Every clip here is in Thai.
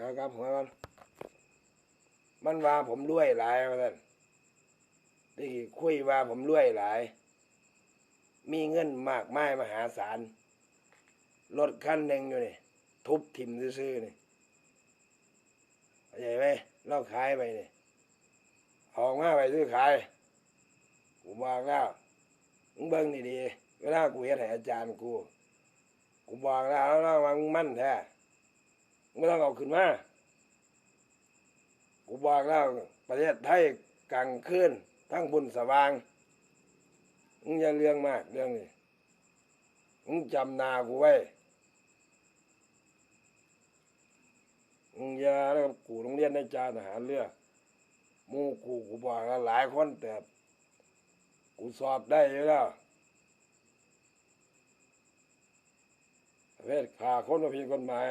ดี๋ยวครับหัวมันมันว่าผมรวยหลายว่าท่านที่คุยว่าผมรวยหลาย มีเงินมากมายมหาศาลรถคันหนึ่งอยู่นี่ทุบถิ่มซื่อๆนี่เข้าใจไหมเราขายไปนี่ออกมาไปซื้อขายกูบอกแล้วมึงเบิ่งดีๆเวลากูเฮ็ดให้อาจารย์กูกูบอกแล้วแล้ววามึงมั่นแท้ มึงต้องเอาขึ้นมากูบอกแล้วประเทศไทยกลางคืนทั้งบุญสว่างมึงอย่าเรื่องมากเรื่องนี้มึงจำนากูไว้มึงอย่าแล้วกูโรงเรียนในจารทหารเรือมูกูกูบอกแล้วหลายคนแต่กูสอบได้อยู่แล้วประเภทขาคนมาผิดกฎหมาย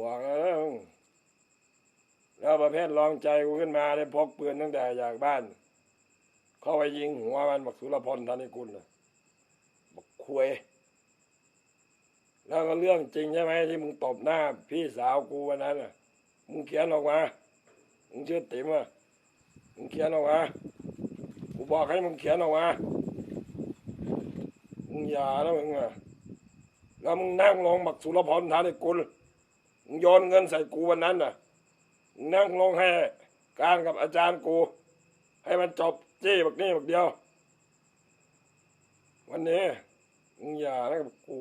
บอกแล้วนะมึงแล้วประเภทลองใจกูขึ้นมาได้พกปืนตั้งแต่จากบ้าน เข้าไปยิงหัวมันบักสุรพลธนิกุลบักคุยแล้วก็เรื่องจริงใช่ไหมที่มึงตบหน้า พี่สาวกูวันนั้นน่ะ มึงเขียนออกมา มึงชื่อติ๋มอะ มึงเขียนออกมา กูบอกให้มึงเขียนออกมา มึงอย่าแล้วมึงอะ แล้วมึงนั่งลงบักสุรพลธนิกุล โยนเงินใส่กูวันนั้นน่ะ นั่งลงให้การกับอาจารย์กู ให้มันจบจี้บักนี่บักเดียว วันนี้มึงอย่าแล้วกับกู